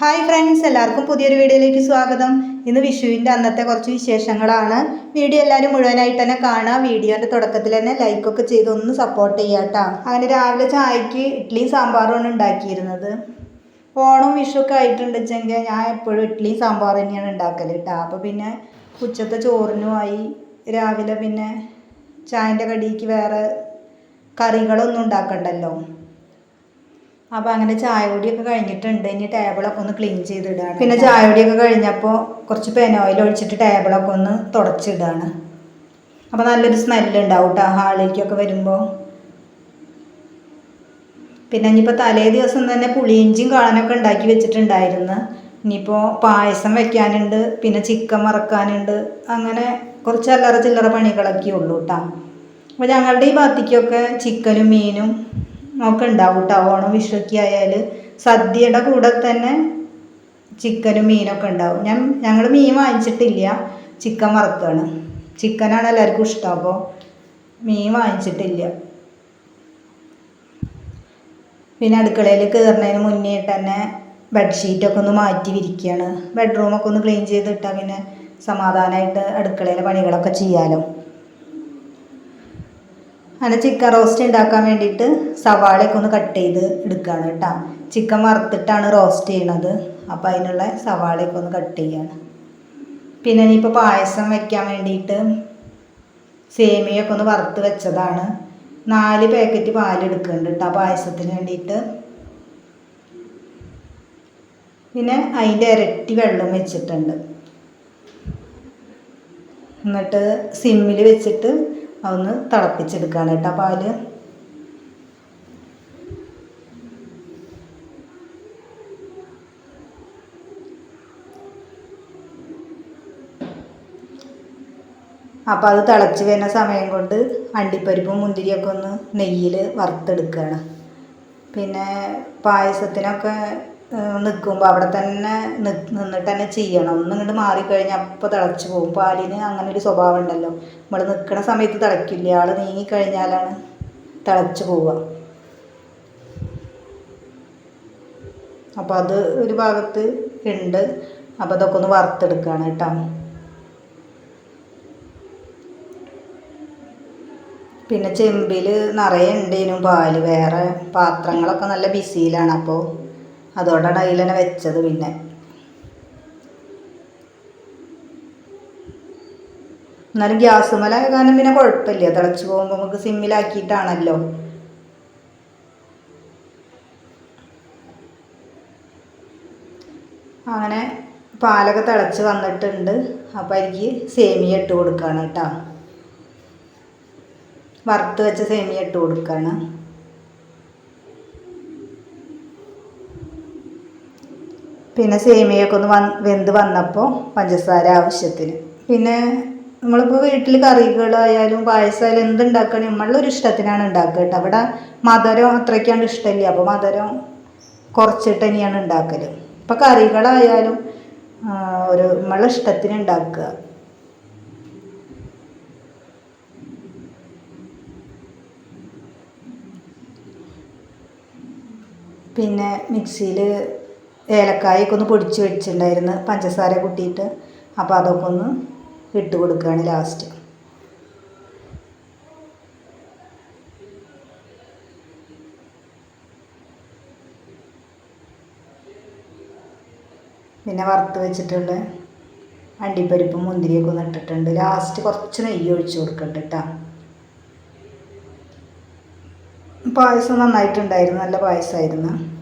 Hi friends എല്ലാവർക്കും പുതിയൊരു വീഡിയോയിലേക്ക് സ്വാഗതം. ഇന്ന് വിഷുവിന്റെ അന്നത്തെ കുറച്ച് വിശേഷങ്ങളാണ്. വീഡിയോ എല്ലാവരും മുഴുവനായിട്ട് തന്നെ കാണുക. വീഡിയോന്റെ തുടക്കത്തിൽ തന്നെ ലൈക്കൊക്കെ ചെയ്ത് ഒന്ന് സപ്പോർട്ട് ചെയ്യുക അങ്ങനെ രാവിലെ ചായക്ക് ഇഡ്ഡലിയും സാമ്പാറുമാണ് ഉണ്ടാക്കിയിരുന്നത്. ഓണം വിഷുവൊക്കെ ആയിട്ടുണ്ടെച്ചെങ്കിൽ ഞാൻ എപ്പോഴും ഇഡ്ഡലിയും സാമ്പാറും തന്നെയാണ് ഉണ്ടാക്കൽ കേട്ടോ അപ്പോൾ പിന്നെ ഉച്ചത്തെ ചോറിനുമായി രാവിലെ പിന്നെ ചായന്റെ കടിക്ക് വേറെ കറികളൊന്നും ഉണ്ടാക്കണ്ടല്ലോ. അപ്പോൾ അങ്ങനെ ചായപൊടിയൊക്കെ കഴിഞ്ഞിട്ടുണ്ട്. ഇനി ടേബിളൊക്കെ ഒന്ന് ക്ലീൻ ചെയ്തിടാണ്. പിന്നെ ചായപൊടിയൊക്കെ കഴിഞ്ഞപ്പോൾ കുറച്ച് പെനോയിൽ ഒഴിച്ചിട്ട് ടേബിളൊക്കെ ഒന്ന് തുടച്ചിടാണ്. അപ്പോൾ നല്ലൊരു സ്മെല്ല് ഉണ്ടാവും കേട്ടോ ഹാളിലേക്കൊക്കെ വരുമ്പോൾ പിന്നെ ഇനിയിപ്പോൾ തലേ ദിവസം തന്നെ പുളിയിഞ്ചിയും കാളനൊക്കെ ഉണ്ടാക്കി വെച്ചിട്ടുണ്ടായിരുന്നു. ഇനിയിപ്പോൾ പായസം വെക്കാനുണ്ട് പിന്നെ ചിക്കൻ മറക്കാനുണ്ട് അങ്ങനെ കുറച്ച് അല്ലറ ചില്ലറ പണികളൊക്കെ ഉള്ളൂ കേട്ടോ അപ്പോൾ ഞങ്ങളുടെ ഈ ഭാത്തിക്കൊക്കെ ചിക്കനും മീനും ഒക്കെ ഉണ്ടാവും കേട്ടോ ഓണം വിഷുവൊക്കെ ആയാൽ സദ്യയുടെ കൂടെ തന്നെ ചിക്കനും മീനൊക്കെ ഉണ്ടാവും. ഞാൻ ഞങ്ങൾ മീൻ വാങ്ങിച്ചിട്ടില്ല. ചിക്കൻ വറുക്കുകയാണ് ചിക്കനാണ് എല്ലാവർക്കും ഇഷ്ടം അപ്പോൾ മീൻ വാങ്ങിച്ചിട്ടില്ല. പിന്നെ അടുക്കളയിൽ കയറുന്നതിന് മുന്നേ തന്നെ ബെഡ്ഷീറ്റൊക്കെ ഒന്ന് മാറ്റി വിരിക്കുകയാണ് ബെഡ്റൂമൊക്കെ ഒന്ന് ക്ലീൻ ചെയ്തിട്ടാൽ പിന്നെ സമാധാനമായിട്ട് അടുക്കളയിലെ പണികളൊക്കെ ചെയ്യാമല്ലോ അങ്ങനെ ചിക്കൻ റോസ്റ്റ് ഉണ്ടാക്കാൻ വേണ്ടിയിട്ട് സവാളയൊക്കെ ഒന്ന് കട്ട് ചെയ്ത് എടുക്കുകയാണ് കേട്ടോ ചിക്കൻ വറുത്തിട്ടാണ് റോസ്റ്റ് ചെയ്യണത്. അപ്പോൾ അതിനുള്ള സവാളയൊക്കെ ഒന്ന് കട്ട് ചെയ്യാണ്. പിന്നെ ഇനിയിപ്പോൾ പായസം വെക്കാൻ വേണ്ടിയിട്ട് സേമിയൊക്കെ ഒന്ന് വറുത്ത് വെച്ചതാണ്. നാല് പാക്കറ്റ് പാലെടുക്കുന്നുണ്ട് കേട്ടോ പായസത്തിന് വേണ്ടിയിട്ട്. പിന്നെ അതിന്റെ ഇരട്ടി വെള്ളം വെച്ചിട്ടുണ്ട്. എന്നിട്ട് സിമ്മിൽ വെച്ചിട്ട് അതൊന്ന് തിളപ്പിച്ചെടുക്കുകയാണ് കേട്ടോ പാൽ. അപ്പോൾ അത് തിളച്ച് വരുന്ന സമയം കൊണ്ട് അണ്ടിപ്പരിപ്പും മുന്തിരിയൊക്കെ ഒന്ന് നെയ്യിൽ വറുത്തെടുക്കുകയാണ് പിന്നെ പായസത്തിനൊക്കെ നിൽക്കുമ്പോൾ അവിടെ തന്നെ നി- നിന്നിട്ട് തന്നെ ചെയ്യണം. ഒന്ന് ഇങ്ങോട്ട് മാറിക്കഴിഞ്ഞാൽ അപ്പോൾ തിളച്ച് പോകും. പാലിന് അങ്ങനെ ഒരു സ്വഭാവം ഉണ്ടല്ലോ. നമ്മൾ നിൽക്കുന്ന സമയത്ത് തിളക്കില്ല? ആൾ നീങ്ങിക്കഴിഞ്ഞാലാണ് തിളച്ച് പോവുക. അപ്പോൾ അത് ഒരു ഭാഗത്ത് ഉണ്ട് അപ്പോൾ അതൊക്കെ ഒന്ന് വറുത്തെടുക്കുകയാണ് കേട്ടോ. പിന്നെ ചെമ്പിൽ നിറയെ ഉണ്ടേനും പാൽ. വേറെ പാത്രങ്ങളൊക്കെ നല്ല ബിസിയിലാണ് അപ്പോൾ അതോടാണ് അതിൽ തന്നെ വെച്ചത് പിന്നെ. എന്നാലും ഗ്യാസ് മല കാരണം പിന്നെ കുഴപ്പമില്ല. തിളച്ച് പോകുമ്പോൾ നമുക്ക് സിമ്മിലാക്കിയിട്ടാണല്ലോ അങ്ങനെ പാലൊക്കെ തിളച്ച് വന്നിട്ടുണ്ട്. അപ്പോൾ എനിക്ക് സേമിയ ഇട്ട് കൊടുക്കുകയാണ് കേട്ടോ. വറുത്ത് വെച്ച സേമിയ ഇട്ട് കൊടുക്കുകയാണ് പിന്നെ സേമിയൊക്കെ ഒന്ന് വെന്ത് വന്നപ്പോൾ പഞ്ചസാര ആവശ്യത്തിന്. പിന്നെ നമ്മളിപ്പോൾ വീട്ടിൽ കറികളായാലും പായസമായാലും എന്തുണ്ടാക്കണേ? നമ്മളൊരു ഇഷ്ടത്തിനാണ് ഉണ്ടാക്കുക കേട്ടോ. അവിടെ മധുരം അത്രയ്ക്കാണ്ട് ഇഷ്ടമില്ല. അപ്പോൾ മധുരം കുറച്ചിട്ട് തന്നെയാണ് ഉണ്ടാക്കൽ ഇപ്പോൾ കറികളായാലും ഒരു നമ്മളെ ഇഷ്ടത്തിന് ഉണ്ടാക്കുക. പിന്നെ മിക്സിയിൽ ഏലക്കായൊക്കെ ഒന്ന് പൊടിച്ച് വെച്ചിട്ടുണ്ടായിരുന്നു. പഞ്ചസാര കൂട്ടിയിട്ട്. അപ്പോൾ അതൊക്കെ ഒന്ന് ഇട്ട് കൊടുക്കുകയാണ് ലാസ്റ്റ് പിന്നെ വറുത്ത് വെച്ചിട്ടുള്ള അണ്ടിപ്പരിപ്പും മുന്തിരിയൊക്കെ ഒന്ന് ഇട്ടിട്ടുണ്ട്. ലാസ്റ്റ് കുറച്ച് നെയ്യ് ഒഴിച്ച് കൊടുക്കട്ടെ കേട്ടോ പായസം നന്നായിട്ടുണ്ടായിരുന്നു. നല്ല പായസമായിരുന്നു.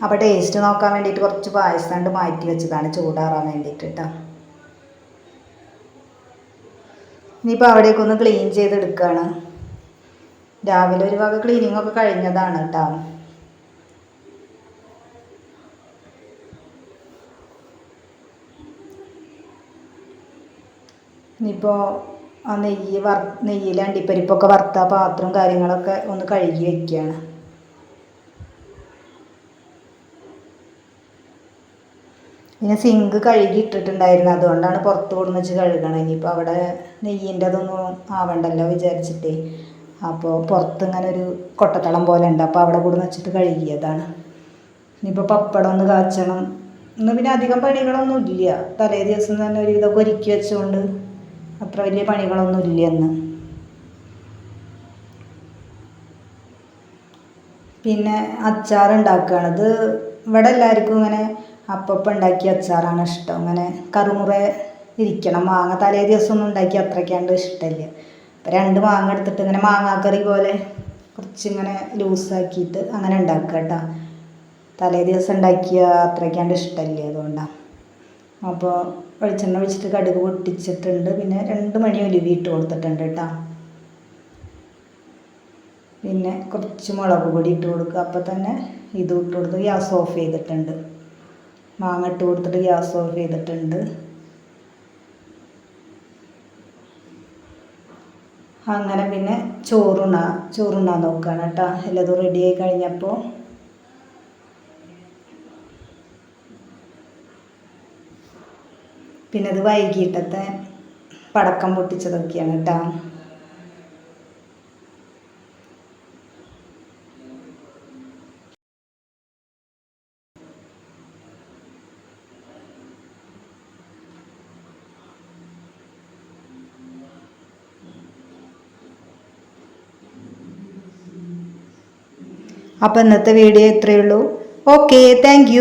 അപ്പോൾ ടേസ്റ്റ് നോക്കാൻ വേണ്ടിയിട്ട് കുറച്ച് പായസം കൊണ്ട് മാറ്റി വെച്ചതാണ് ചൂടാറാൻ വേണ്ടിയിട്ട് കേട്ടോ ഇനിയിപ്പോൾ അവിടെയൊക്കെ ഒന്ന് ക്ലീൻ ചെയ്തെടുക്കുകയാണ് രാവിലെ ഒരു വക ക്ലീനിങ് ഒക്കെ കഴിഞ്ഞതാണ് കേട്ടോ ഇനിയിപ്പോൾ ആ നെയ്യ് വർ നെയ്യിലണ്ടിപ്പരിപ്പൊക്കെ വറുത്ത പാത്രവും കാര്യങ്ങളൊക്കെ ഒന്ന് കഴുകി വെക്കുകയാണ് പിന്നെ സിങ്ക് കഴുകി ഇട്ടിട്ടുണ്ടായിരുന്നു അതുകൊണ്ടാണ് പുറത്ത് കൊടുന്ന് വെച്ച് കഴുകണം ഇനിയിപ്പോൾ അവിടെ നെയ്യിന്റെ അതൊന്നും ആവണ്ടല്ലോ വിചാരിച്ചിട്ടേ. അപ്പോൾ പുറത്ത് ഇങ്ങനെ ഒരു കൊട്ടത്തളം പോലെ ഉണ്ട്. അപ്പോൾ അവിടെ കൊടുന്ന് വെച്ചിട്ട് കഴുകിയതാണ്. ഇനിയിപ്പോൾ പപ്പടം ഒന്ന് കാച്ചണം. ഇന്ന് പിന്നെ അധികം പണികളൊന്നും ഇല്ല. തലേ ദിവസം തന്നെ ഒരു ഇതൊക്കെ ഒരുക്കി വെച്ചുകൊണ്ട് അത്ര വലിയ പണികളൊന്നും ഇല്ല എന്ന് പിന്നെ അച്ചാർ ഉണ്ടാക്കുകയാണ് ഇത് ഇവിടെ എല്ലാവർക്കും ഇങ്ങനെ അപ്പപ്പം ഉണ്ടാക്കിയ അച്ചാറാണ് ഇഷ്ടം. അങ്ങനെ കറുമുറ ഇരിക്കണം. മാങ്ങ തലേ ദിവസം ഒന്നും ഉണ്ടാക്കി അത്രയ്ക്കാണ്ട് ഇഷ്ടമില്ല. അപ്പം രണ്ട് മാങ്ങ എടുത്തിട്ട് ഇങ്ങനെ മാങ്ങാക്കറി പോലെ കുറച്ചിങ്ങനെ ലൂസാക്കിയിട്ട് അങ്ങനെ ഉണ്ടാക്കുക കേട്ടോ. തലേ ദിവസം ഉണ്ടാക്കിയ അത്രയ്ക്കാണ്ട് ഇഷ്ടമില്ല അതുകൊണ്ടാണ് അപ്പോൾ വെളിച്ചെണ്ണ ഒഴിച്ചിട്ട് കടുക് പൊട്ടിച്ചിട്ടുണ്ട്. പിന്നെ രണ്ട് മണി ഒലിവി ഇട്ട് കൊടുത്തിട്ടുണ്ട് കേട്ടോ. പിന്നെ കുറച്ച് മുളക് പൊടി ഇട്ട് കൊടുക്കുക. അപ്പോൾ തന്നെ ഇത് ഇട്ട് കൊടുത്ത് ഗ്യാസ് ഓഫ് ചെയ്തിട്ടുണ്ട്. മാങ്ങ ഇട്ട് കൊടുത്തിട്ട് ഗ്യാസ് ഓഫ് ചെയ്തിട്ടുണ്ട്. അങ്ങനെ പിന്നെ ചോറുണ ചോറുണ്ണാൻ നോക്കുകയാണ് കേട്ടോ. എല്ലാതും റെഡിയായി കഴിഞ്ഞപ്പോൾ പിന്നെ അത് വൈകിട്ടത്തെ പടക്കം പൊട്ടിച്ചതൊക്കെയാണ് കേട്ടോ. അപ്പോൾ ഇന്നത്തെ വീഡിയോ ഇത്രയേ ഉള്ളൂ. Okay thank